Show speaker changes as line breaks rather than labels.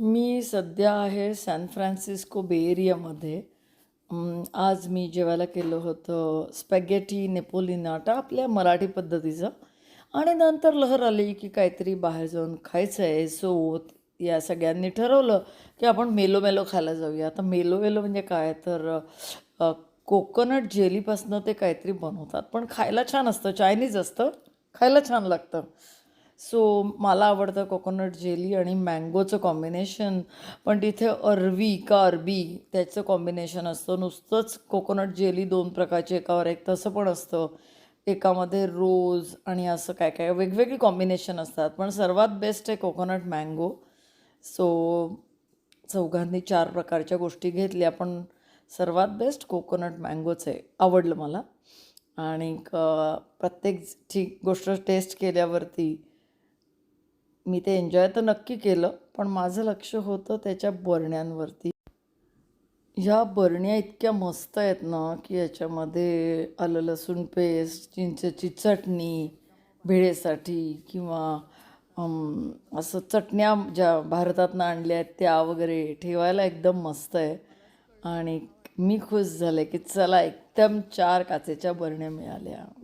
मी सध्या आहे San Francisco बे एरियामध्ये. आज मी जेवायला केलं होतं स्पॅगेटी नेपोलिनाटा आपल्या मराठी पद्धतीचं. आणि नंतर लहर आली की काहीतरी बाहेर जाऊन खायचं आहे सो या सगळ्यांनी ठरवलं की आपण मेलो मेलो खायला जाऊया. आता मेलो मेलो म्हणजे काय? तर कोकोनट जेलीपासनं ते काहीतरी बनवतात. पण खायला छान असतं चायनीज असतं खायला छान लागतं. सो मला आवडतं कोकोनट जेली आणि मँगोचं कॉम्बिनेशन. पण तिथे अरवी का अरबी त्याचं कॉम्बिनेशन असतं. नुसतंच कोकोनट जेली दोन प्रकारचे एकावर एक तसं पण असतं. एकामध्ये रोज आणि असं काय काय वेगवेगळी कॉम्बिनेशन असतात. पण सर्वात बेस्ट आहे कोकोनट मँगो. सो चौघांनी चार प्रकारच्या गोष्टी घेतल्या पण सर्वात बेस्ट कोकोनट मँगोच आहे. आवडलं मला. आणि प्रत्येक ठीक गोष्ट टेस्ट केल्यावरती मी ते एन्जॉय तर नक्की केलं पण माझं लक्ष होतं त्याच्या बरण्यांवरती. ह्या बरण्या इतक्या मस्त आहेत ना की याच्यामध्ये आलं लसूण पेस्ट चिंचेची चटणी भेळेसाठी किंवा असं चटण्या ज्या भारतातनं आणल्या आहेत त्या वगैरे ठेवायला एकदम मस्त आहे. आणि मी खुश झाले की चला एकदम चार काचेच्या बरण्या मिळाल्या.